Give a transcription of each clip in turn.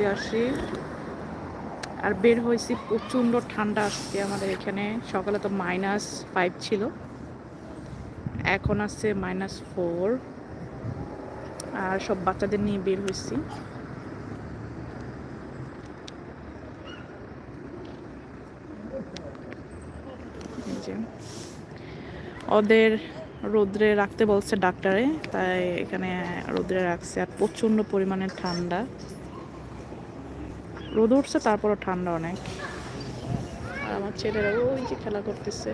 দিয়ে আসি। আর বের হয়েছি প্রচণ্ড ঠান্ডা আজকে আমাদের এখানে। সকালে তো মাইনাস ফাইভ ছিল। এখন আছে মাইনাস ফোর আর সব বাচ্চাদের নিয়ে বের হয়েছি। ওদের রোদ্রে রাখতে বলছে ডাক্তারে, তাই এখানে রোদ্রে রাখছে। আর প্রচণ্ড পরিমাণে ঠান্ডা। রোদ উঠছে, তারপরও ঠান্ডা অনেক। আর আমার ছেলেরা ওই যে খেলা করতেছে।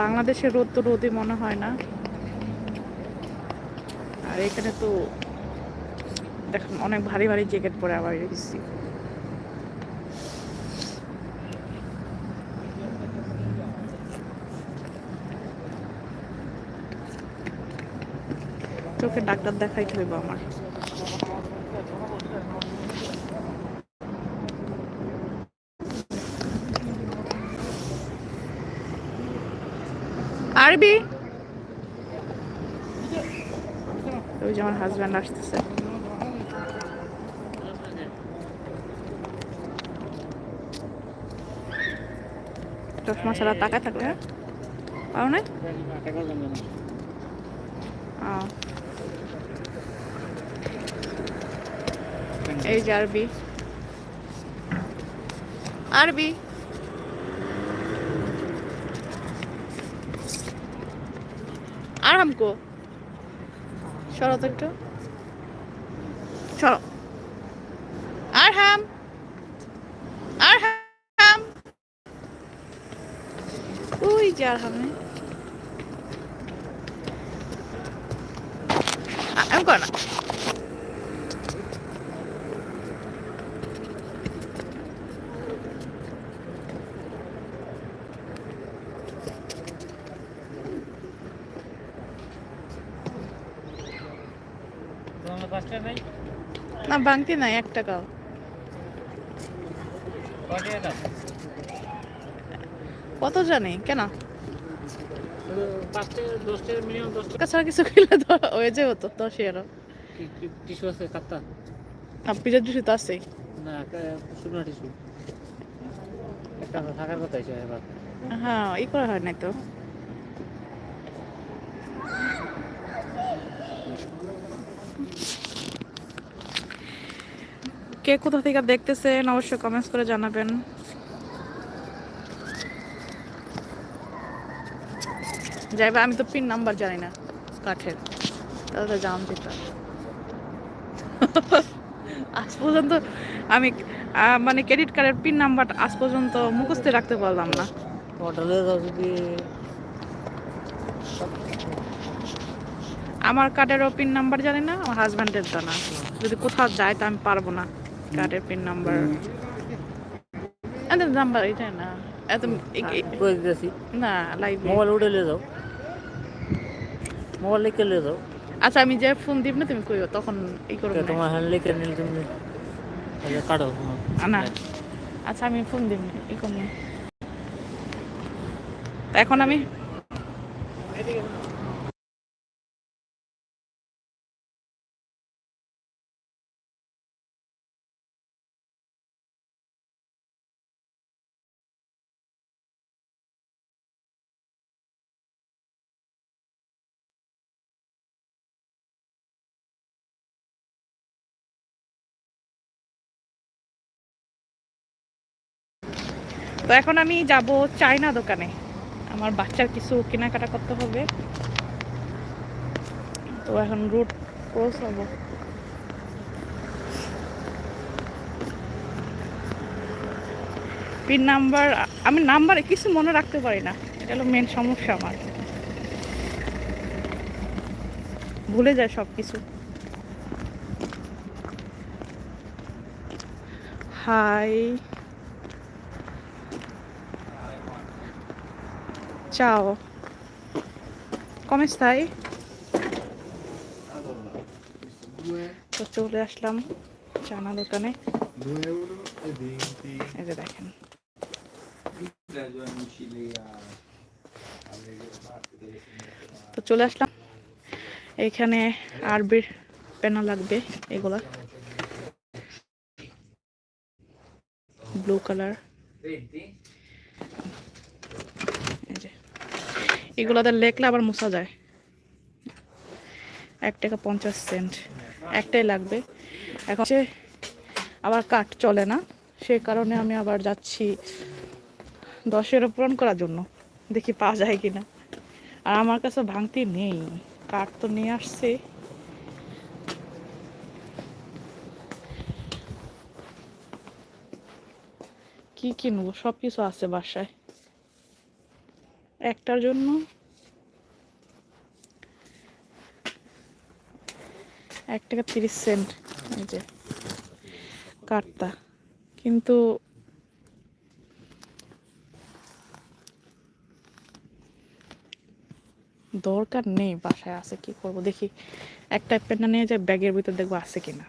বাংলাদেশের রোদ তো রোদই মনে হয় না। আর এখানে তো দেখুন, অনেক ভারী ভারী জ্যাকেট পরে আবার রেখেছি চোখে ডাক্তার দেখাইতে হইব আমার। আরবি? ওই যে আমার হাজব্যান্ড আসতেছে। চশমা ছাড়া তাকায় থাকলে? হ্যাঁ পারো না। এই যে আরবি। আরবি। আর হামকো সরো তো একটু। সরো। আর হাম আর হাম ওই যে আর হামে আমি কর না তোমার পাঁচটা নাই না ভাঙতি নাই এক টাকাও। কত জানি কেন? ছাড়া কিছু খেলে তো হয়ে যাবে তো দশ এরও টিস্যু আছে কাত্তা পিজার তো আছেই। না শুকনো টিস্যু। একটা থাকার কথা হ্যাঁ ই করা হয় নাই তো। কে কোথা থেকে দেখতেছেন অবশ্যই কমেন্টস করে জানাবেন। যাই যাইবা আমি তো পিন নাম্বার জানি না কাঠের। তাহলে জাম যেটা আজ পর্যন্ত আমি মানে ক্রেডিট কার্ডের পিন নাম্বার আজ পর্যন্ত মুখস্থ রাখতে পারলাম না। যদি। আমার কার্ডেরও পিন নাম্বার জানি না আমার হাজব্যান্ডের জানা যদি কোথাও যায় তা আমি পারব না। কার্ডের পিন নাম্বার এত নাম্বার এটা না এত এ- এ- করে দিতেছি না লাইভ মোবাইল উঠে লিয়ে যাও মোবাইল লিখে লিয়ে যাও আচ্ছা আমি যে ফোন দিব না তুমি কইও তখন ই করব। তোমার হ্যান্ড লিখে নিলে তুমি তাহলে কাটো। না আচ্ছা আমি ফোন দিব না ই করব এখন আমি তো এখন আমি যাব চায়না দোকানে। আমার বাচ্চার কিছু কেনাকাটা করতে হবে। তো এখন রুট ক্রস হব। পিন নাম্বার আমি নাম্বার কিছু মনে রাখতে পারি না। এটা হলো মেন সমস্যা আমার। ভুলে যায় সব কিছু হাই Ciao. Come stai? তো চলে আসলাম চানা দোকানে 2 euro e 20 এই যে দেখেন তো চলে আসলাম এখানে আরবির পেনা লাগবে এগুলা ব্লু কালার এই যে এগুলাতে লেখলে আবার মোছা যায়। এক টাকা পঞ্চাশ সেন্ট। একটাই লাগবে। এখন হচ্ছে আবার কাঠ চলে না। সে কারণে আমি আবার যাচ্ছি দশের পূরণ করার জন্য। দেখি পাওয়া যায় কি না আর আমার কাছে ভাঙতি নেই। কাঠ তো নিয়ে আসছে। কি কিনবো? সব কিছু আছে বাসায়। একটার জন্য। এক টাকা তিরিশ সেন্ট, এই যে কার্তা কিন্তু দরকার নেই বাসায় আছে, কি করব? দেখি, একটা পেনটা নিয়ে যাই ব্যাগের ভিতর দেখব আছে কিনা।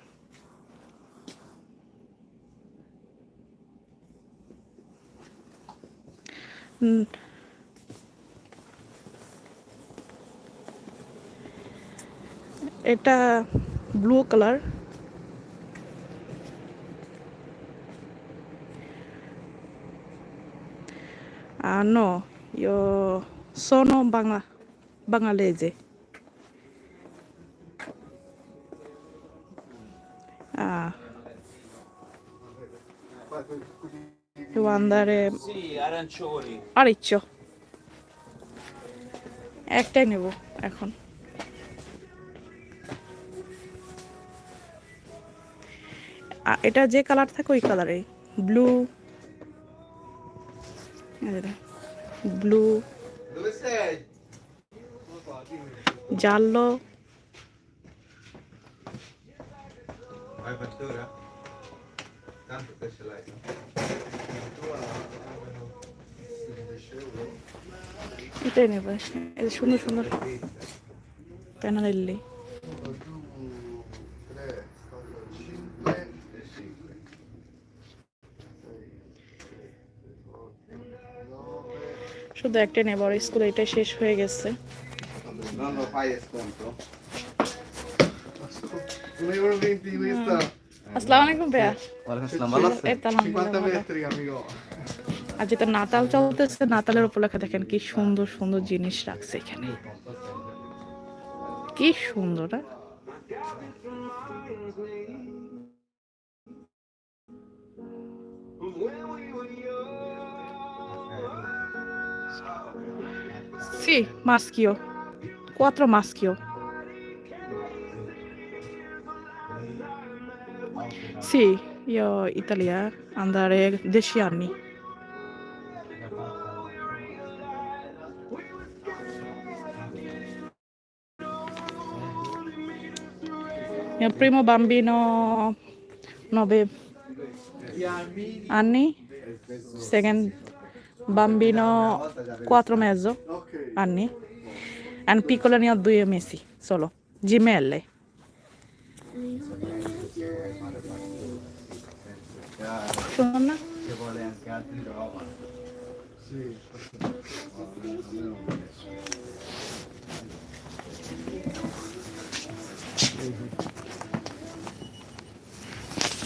হুম। এটা ব্লু কালার নো ইয়ো সনো বাংলা বাঙালি এজে আন্দারে আড়াইশো একটাই নেব এখন এটা যে কালার থাকে ওই কালারে ব্লু ব্লু? জাল্লো. এটাই নেব সুন্দর সুন্দর প্যানারেল্লি শুধু একটাই নেব আর স্কুলে এটা শেষ হয়ে গেছে. আসসালামু আলাইকুম ভাইয়া Oalaykum salam. এই তো আলহামদুলিল্লাহ 50 ভালো। metri, amico. আর যেটা নাতাল চলতেছে নাতালের উপলক্ষে দেখেন কি সুন্দর সুন্দর জিনিস রাখছে এখানে কি সুন্দর হ্যাঁ? Sì, maschio. Quattro maschio. Sì, io Italia andare 10 anni. Il primo bambino 9 anni, second bambino 4 mezzo anni, e piccolo ne ho due mesi solo, gemelle.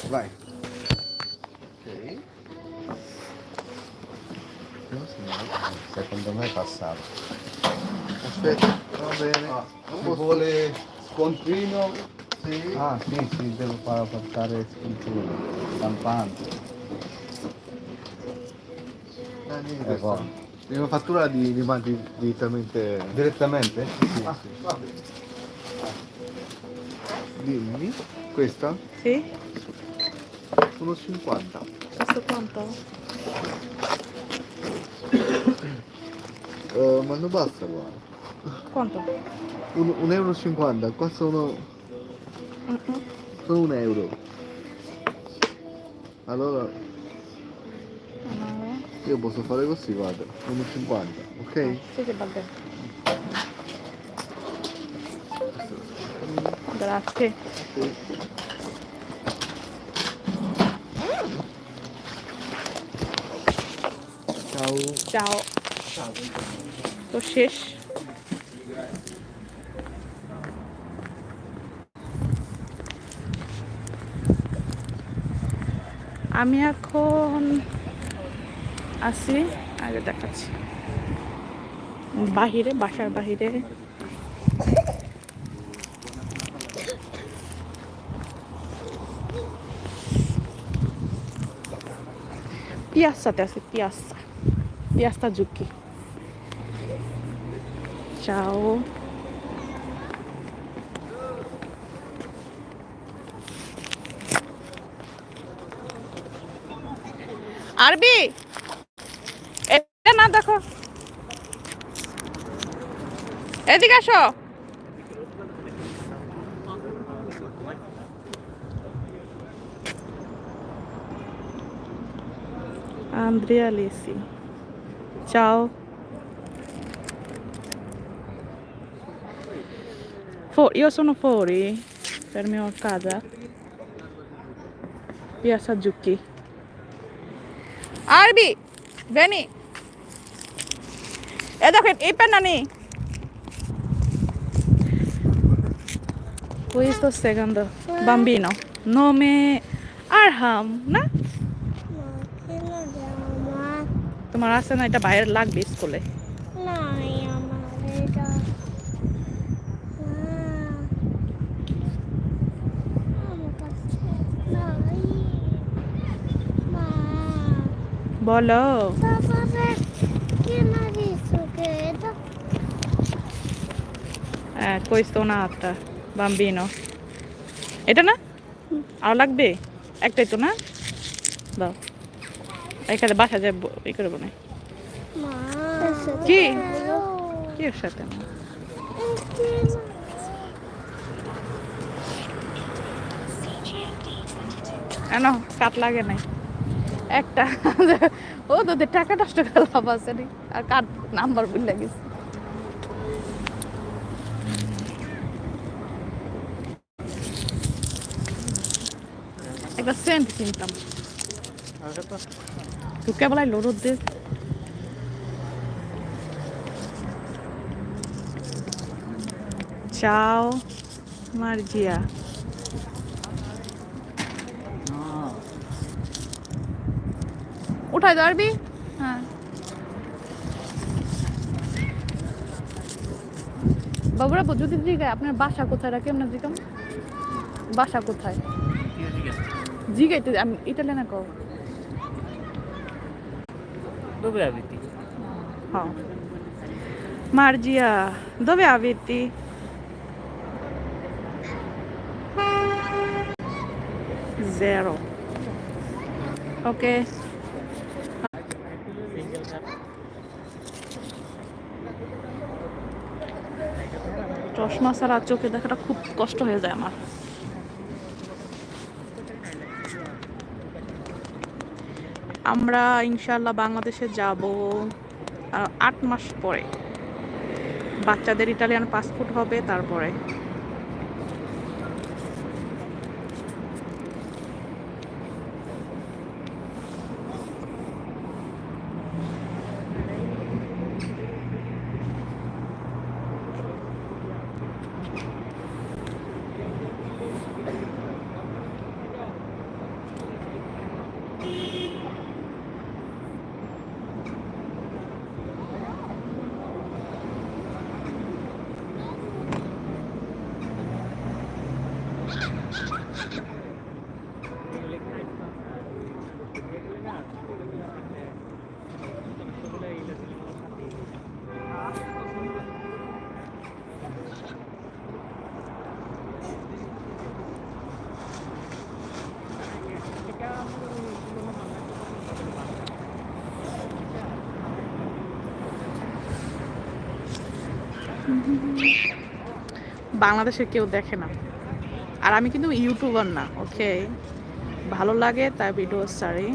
Vai. Secondo me è passato. Aspetta, va bene. Ci vuole scontrino. Sì. Ah sì, sì, devo far portare scrittura, stampante. Ah, niente, Ecco. sta. Prima fattura di rimandi direttamente. Direttamente? Ah, va bene. Dimmi, questa? Sì? 1,50. Questo quanto? Eh, ma non basta guarda. Quanto? Un, un euro e 50, qua sono, Mm-mm. sono un euro. Allora io posso fare così, guarda, 1,50, ok? Sì, sì, va bene. Grazie. Ciao. চাও। তো শেষ। আমি এখন আছি আগে দেখাচ্ছি। বাহিরে বাসার বাহিরে। piazza te hace piazza Piyasa ঝুঁকি চাও আরবি এটা না দেখো এদিকে আসো Andrea Lisi. Ciao. Fu io sono fuori per mio casa. Via Sazuki. Arbi, vieni. E da qui, e pennani. Questo secondo bambino, nome Arham, no? তোমার আছে না এটা বাইরে লাগবে স্কুলে। বলো। হ্যাঁ questo un'altra bambino এটা না? আর লাগবে? একটাই তো না? দাও। এখানে বাসা যায় ই করব না। কি? কি এর সাথে? না কেন? কাট লাগে নাই। একটা। ও তোদের টাকা নষ্ট করে লাভ আছে নি আর কার নাম্বার ভুলে গেছে। একটা সেন্ট কিনতাম। আইলো রোদ্দের চাও মার্জিয়া। উঠাই পারবি হ্যাঁ। বাবুরা যদি জিগায় আপনার বাসা কোথায়? রাখি আপনার জিগাম বাসা কোথায়? জিগাইতে। আমি ইটালিয়ানা কও। Dove abiti? হ্যাঁ। মার্জিয়া, দবে আবিতি zero ওকে চশমা ছাড়া চোখে দেখাটা খুব কষ্ট হয়ে যায় আমার। আমরা ইনশাল্লাহ বাংলাদেশে যাব আট মাস পরে। বাচ্চাদের ইটালিয়ান পাসপোর্ট হবে তারপরে। বাংলাদেশের কেউ দেখে না। আর আমি কিন্তু ইউটিউবার না, ওকে? ভালো লাগে তাই ভিডিও সারি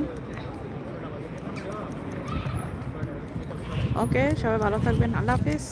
ওকে, সবাই ভালো থাকবেন, আল্লাহ হাফিজ।